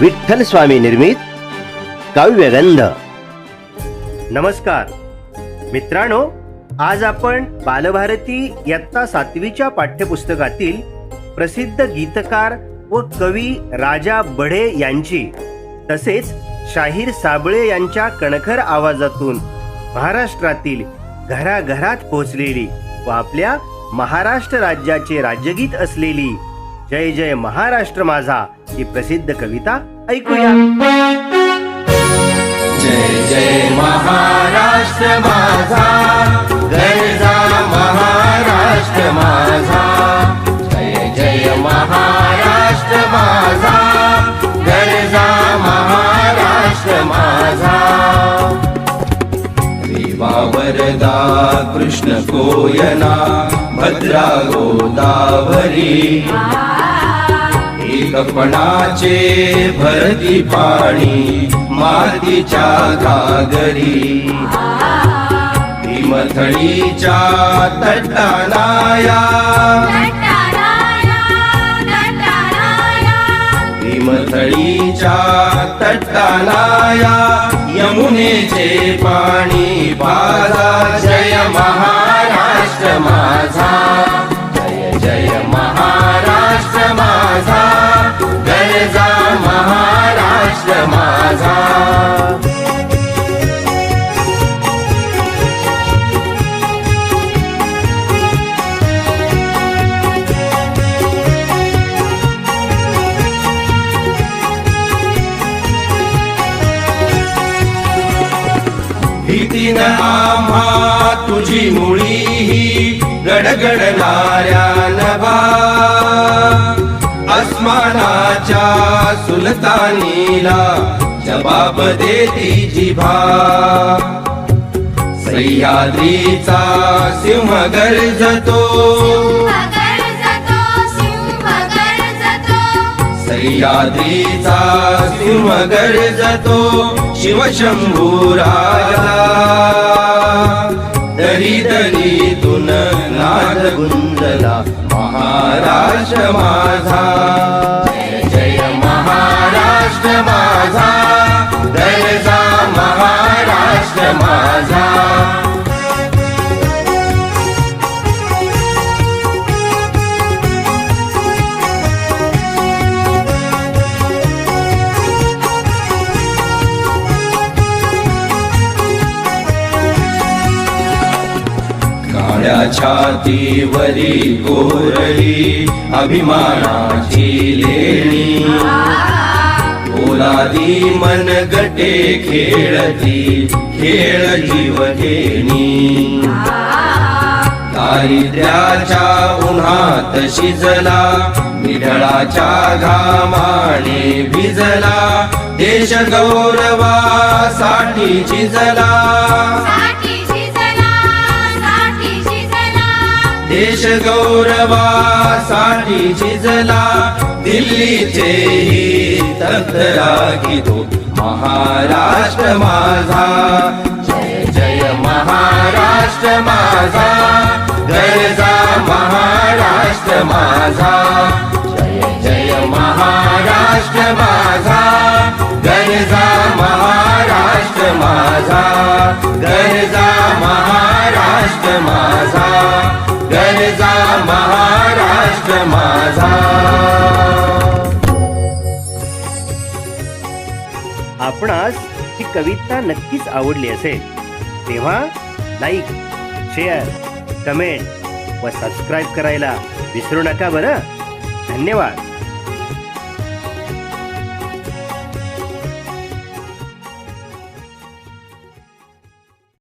विठ्ठल स्वामी निर्मित काव्यगंध नमस्कार. मित्रांनो आज आपण बालभारती इयत्ता सातवीच्या पाठ्यपुस्तकातील प्रसिद्ध गीतकार व कवी राजा बढे यांची तसेच शाहीर साबळे यांच्या कणखर आवाजातून महाराष्ट्रातील घराघरात पोहोचलेली व आपल्या महाराष्ट्र राज्याचे राज्यगीत असलेली जय जय महाराष्ट्र माझा ही प्रसिद्ध कविता ऐकूया. जय जय महाराष्ट्र माझा गरजा महाराष्ट्र माझा. जय जय महाराष्ट्र माझा गरजा महाराष्ट्र माझा. रेवा वरदा कृष्ण कोयना भद्रा गोदावरी. कपणाचे भरती पाणी मातीच्या घागरी. भीमथडीच्या तट्टानाया भीमथडीच्या तट्टानाया यमुनेचे पाणी पा भीतीन आम्हा तुझी मुळी ही गडगडणाऱ्या नभा. अस्मानाच्या सुलतानीला जबाब देती जिभा. सह्याद्रीचा सिंह गर्जतो. सह्याद्रीचा सिंह गर्जतो शिवशंभूराया दरी दरीतून नाद गुंजला महाराष्ट्र माझा. जय जय महाराष्ट्र माझा. गरजा महाराष्ट्र माझा. काळ्या छातीवरी कोरली अभिमानाची लेणी. ओलादी मन गटे खेळती खेळ जीवघेणी. दारिद्र्याच्या उन्हात शिजला निढळाच्या घामाने भिजला देश गौरवासाठी झिजला. देश गौरवासाठी झिजला दिल्लीचे तक्तरा की तो महाराष्ट्र माझा. जय जय महाराष्ट्र माझा. गरजा महाराष्ट्र माझा. जय जय महाराष्ट्र माझा. गरजा महाराष्ट्र माझा. गरजा महाराष्ट्र माझा. आपणास ही कविता नक्कीच आवडली असेल. तेव्हा लाईक शेअर कमेंट व सबस्क्राईब करायला विसरू नका बरं. धन्यवाद.